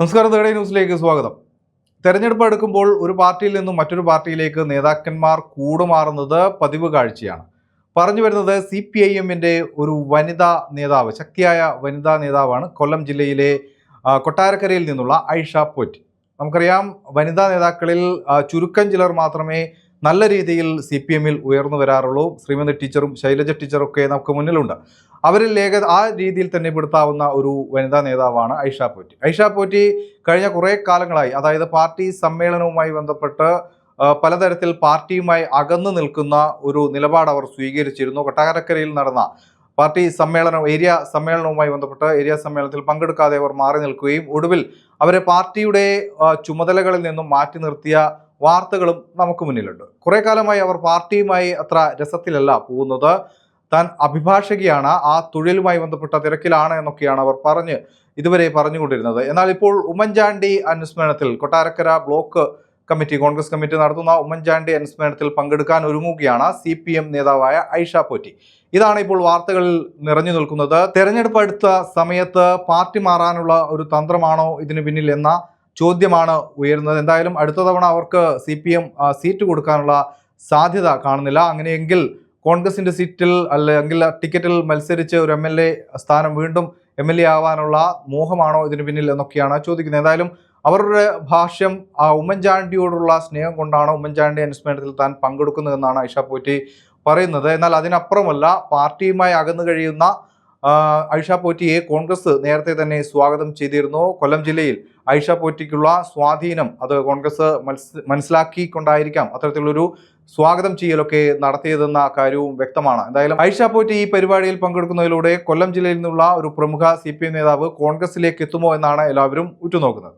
നമസ്കാരം തേടേ ന്യൂസിലേക്ക് സ്വാഗതം. തെരഞ്ഞെടുപ്പ് അടുക്കുമ്പോൾ ഒരു പാർട്ടിയിൽ നിന്നും മറ്റൊരു പാർട്ടിയിലേക്ക് നേതാക്കന്മാർ കൂടുമാറുന്നത് പതിവ് കാഴ്ചയാണ്. പറഞ്ഞു വരുന്നത് സി പി ഐ എമ്മിന്റെ ഒരു വനിതാ നേതാവ് ശക്തിയായ വനിതാ നേതാവാണ് കൊല്ലം ജില്ലയിലെ കൊട്ടാരക്കരയിൽ നിന്നുള്ള ഐഷ പോറ്റി. നമുക്കറിയാം വനിതാ നേതാക്കളിൽ ചുരുക്കം ചിലർ മാത്രമേ നല്ല രീതിയിൽ സി പി എമ്മിൽ ഉയർന്നു വരാറുള്ളൂ. ശ്രീമതി ടീച്ചറും ശൈലജ ടീച്ചറും ഒക്കെ നമുക്ക് മുന്നിലുണ്ട്. അവരിൽ ഏക ആ രീതിയിൽ തന്നെ പെടുത്താവുന്ന ഒരു വനിതാ നേതാവാണ് ഐഷ പോറ്റി. ഐഷാ പോറ്റി കഴിഞ്ഞ കുറേ കാലങ്ങളായി അതായത് പാർട്ടി സമ്മേളനവുമായി ബന്ധപ്പെട്ട് പലതരത്തിൽ പാർട്ടിയുമായി അകന്നു നിൽക്കുന്ന ഒരു നിലപാട് അവർ സ്വീകരിച്ചിരുന്നു. കൊട്ടാരക്കരയിൽ നടന്ന പാർട്ടി സമ്മേളനം ഏരിയ സമ്മേളനവുമായി ബന്ധപ്പെട്ട് ഏരിയ സമ്മേളനത്തിൽ പങ്കെടുക്കാതെ അവർ മാറി നിൽക്കുകയും ഒടുവിൽ അവരെ പാർട്ടിയുടെ ചുമതലകളിൽ നിന്നും മാറ്റി നിർത്തിയ വാർത്തകളും നമുക്ക് മുന്നിലുണ്ട്. കുറേ കാലമായി അവർ പാർട്ടിയുമായി അത്ര രസത്തിലല്ല പോകുന്നത്. താൻ അഭിഭാഷകയാണ് ആ തൊഴിലുമായി ബന്ധപ്പെട്ട തിരക്കിലാണ് എന്നൊക്കെയാണ് അവർ പറഞ്ഞ് ഇതുവരെ പറഞ്ഞുകൊണ്ടിരുന്നത്. എന്നാൽ ഇപ്പോൾ Oommen Chandy അനുസ്മരണത്തിൽ Kottarakkara block committee Congress committee നടത്തുന്ന ഉമ്മൻചാണ്ടി അനുസ്മരണത്തിൽ പങ്കെടുക്കാൻ ഒരുങ്ങുകയാണ് സി പി എം നേതാവായ ഐഷ പോറ്റി. ഇതാണ് ഇപ്പോൾ വാർത്തകളിൽ നിറഞ്ഞു നിൽക്കുന്നത്. തെരഞ്ഞെടുപ്പ് അടുത്ത സമയത്ത് പാർട്ടി മാറാനുള്ള ഒരു തന്ത്രമാണോ ഇതിന് പിന്നിൽ എന്ന ചോദ്യമാണ് ഉയരുന്നത്. എന്തായാലും അടുത്ത തവണ അവർക്ക് സി പി എം സീറ്റ് കൊടുക്കാനുള്ള സാധ്യത കാണുന്നില്ല. അങ്ങനെയെങ്കിൽ കോൺഗ്രസിന്റെ സീറ്റിൽ അല്ലെങ്കിൽ ടിക്കറ്റിൽ മത്സരിച്ച് ഒരു എം എൽ എ സ്ഥാനം വീണ്ടും എം എൽ എ ആവാനുള്ള മോഹമാണോ ഇതിന് പിന്നിൽ എന്നൊക്കെയാണ് ചോദിക്കുന്നത്. എന്തായാലും അവരുടെ ഭാഷ്യം ആ ഉമ്മൻചാണ്ടിയോടുള്ള സ്നേഹം കൊണ്ടാണ് ഉമ്മൻചാണ്ടി അനുസ്മരണത്തിൽ താൻ പങ്കെടുക്കുന്നതെന്നാണ് ഐഷ പോറ്റി പറയുന്നത്. എന്നാൽ അതിനപ്പുറമല്ല പാർട്ടിയുമായി അകന്നു കഴിയുന്ന ഐഷ പോറ്റിയെ കോൺഗ്രസ് നേരത്തെ തന്നെ സ്വാഗതം ചെയ്തിരുന്നു. കൊല്ലം ജില്ലയിൽ ഐഷ പോറ്റിക്കുള്ള സ്വാധീനം അത് കോൺഗ്രസ് മനസ് മനസ്സിലാക്കിക്കൊണ്ടായിരിക്കാം അത്തരത്തിലുള്ളൊരു സ്വാഗതം ചെയ്യലൊക്കെ നടത്തിയതെന്ന കാര്യവും വ്യക്തമാണ്. എന്തായാലും ഐഷ പോറ്റി ഈ പരിപാടിയിൽ പങ്കെടുക്കുന്നതിലൂടെ കൊല്ലം ജില്ലയിൽ നിന്നുള്ള ഒരു പ്രമുഖ സി നേതാവ് കോൺഗ്രസിലേക്ക് എത്തുമോ എന്നാണ് എല്ലാവരും ഉറ്റുനോക്കുന്നത്.